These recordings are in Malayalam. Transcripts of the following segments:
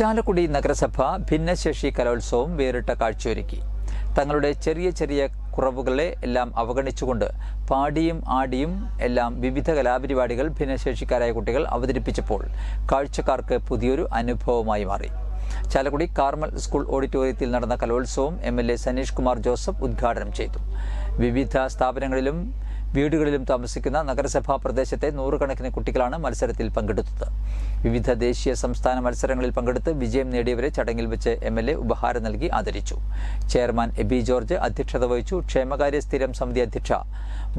ചാലക്കുടി നഗരസഭ ഭിന്നശേഷി കലോത്സവം വേറിട്ട കാഴ്ചയൊരുക്കി. തങ്ങളുടെ ചെറിയ ചെറിയ കുറവുകളെ എല്ലാം അവഗണിച്ചുകൊണ്ട് പാടിയും ആടിയും എല്ലാം വിവിധ കലാപരിപാടികൾ ഭിന്നശേഷിക്കാരായ കുട്ടികൾ അവതരിപ്പിച്ചപ്പോൾ കാഴ്ചക്കാർക്ക് പുതിയൊരു അനുഭവമായി മാറി. ചാലക്കുടി കാർമൽ സ്കൂൾ ഓഡിറ്റോറിയത്തിൽ നടന്ന കലോത്സവം M L A Saneesh Kumar Joseph ഉദ്ഘാടനം ചെയ്തു. വിവിധ സ്ഥാപനങ്ങളിലും വീടുകളിലും താമസിക്കുന്ന നഗരസഭാ പ്രദേശത്തെ നൂറുകണക്കിന് കുട്ടികളാണ് മത്സരത്തിൽ പങ്കെടുത്തത്. വിവിധ ദേശീയ സംസ്ഥാന മത്സരങ്ങളിൽ പങ്കെടുത്ത് വിജയം നേടിയവരെ ചടങ്ങിൽ വെച്ച് എം എൽ എ ഉപഹാരം നൽകി ആദരിച്ചു. ചെയർമാൻ എബി ജോർജ് അധ്യക്ഷത വഹിച്ചു. ക്ഷേമകാര്യ സ്ഥിരം സമിതി അധ്യക്ഷ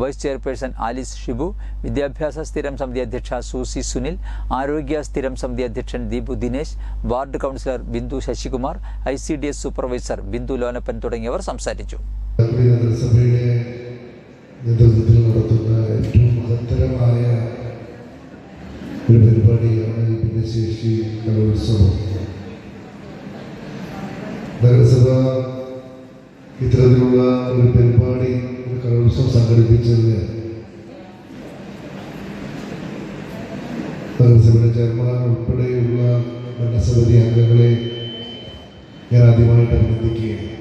വൈസ് ചെയർപേഴ്സൺ ആലിസ് ഷിബു വിദ്യാഭ്യാസ സ്ഥിരം സമിതി അധ്യക്ഷ സൂസി സുനിൽ ആരോഗ്യ സ്ഥിരം സമിതി അധ്യക്ഷൻ Deepu Dinesh ward councillor Bindu Sasikumar I supervisor Bindu Lonappan തുടങ്ങിയവർ സംസാരിച്ചു. നേതൃത്വത്തിൽ നടത്തുന്ന ഏറ്റവും മഹത്തരമായ ഒരു പരിപാടിയാണ് ഈ ഭിന്നശേഷി കലോത്സവം. നഗരസഭ ഇത്തരത്തിലുള്ള ഒരു പരിപാടി ഒരു കലോത്സവം സംഘടിപ്പിച്ചത് നഗരസഭയുടെ ചെയർമാൻ ഉൾപ്പെടെയുള്ള ഭരണസമിതി അംഗങ്ങളെ ഞാൻ ആദ്യമായിട്ട് അഭിനന്ദിക്കുകയാണ്.